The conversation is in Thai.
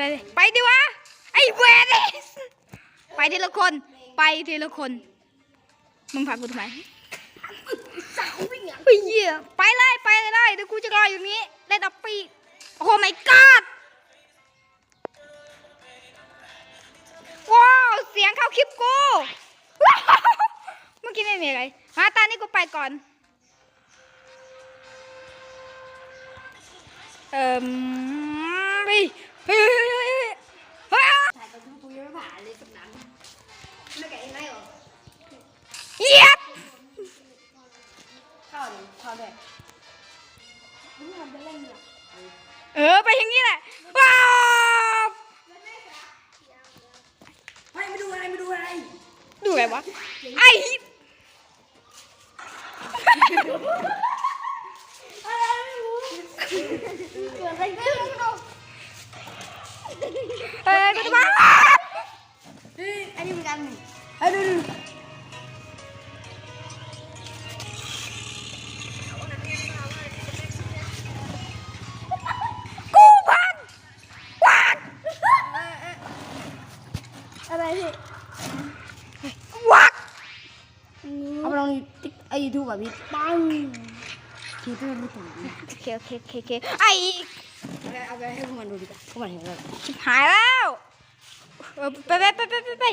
ไปไปดิวะ ไอ้เวรไปทีละคน ไปทีละคน มึงพากูทำไมสาววิ่งอะเฮ้ยเหี้ยไปเลยไปเลยได้เดี๋ยวกูจะรออยู่นี้เล่นอัปปี้โอ้ my god ว้าวเสียงเข้าคลิปกูว้าวเมื่อกี้ไม่มีอะไรมาตานี้กูไปก่อนเอ่มเฮ้ยเฮ้ยเฮ้ยเฮ้ยเฮ้ยเฮ้ย ถ่ายไปทุกตัวยัง ไม่ผ่านเลยสักหนังไม่แกะยังไงหรอเยียบเข้าเลยเข้าเลยมึงทำจะเล่นเหรอเออไปอย่างนี้แหละว้าวเฮ้ยไม่ดูอะไรไม่ดูอะไร ดูอะไงวะไอ้เกิดอะไรขึ้นเอ้ยกูจะมาเฮ้ย อันนี้เหมือนกันเฮ้ยดูดูกูพันวานอะไรพี่วักเอาไปลองติ๊กไอยูทูบอะพี่ปังคิวทูบไม่ถึงโอเคโอเคโอเคโอเคไอ้เอาไปให้พวกมันดูดีกว่าพวกมันเห็นแล้วชิบหายแล้ว เออไปไปไปไป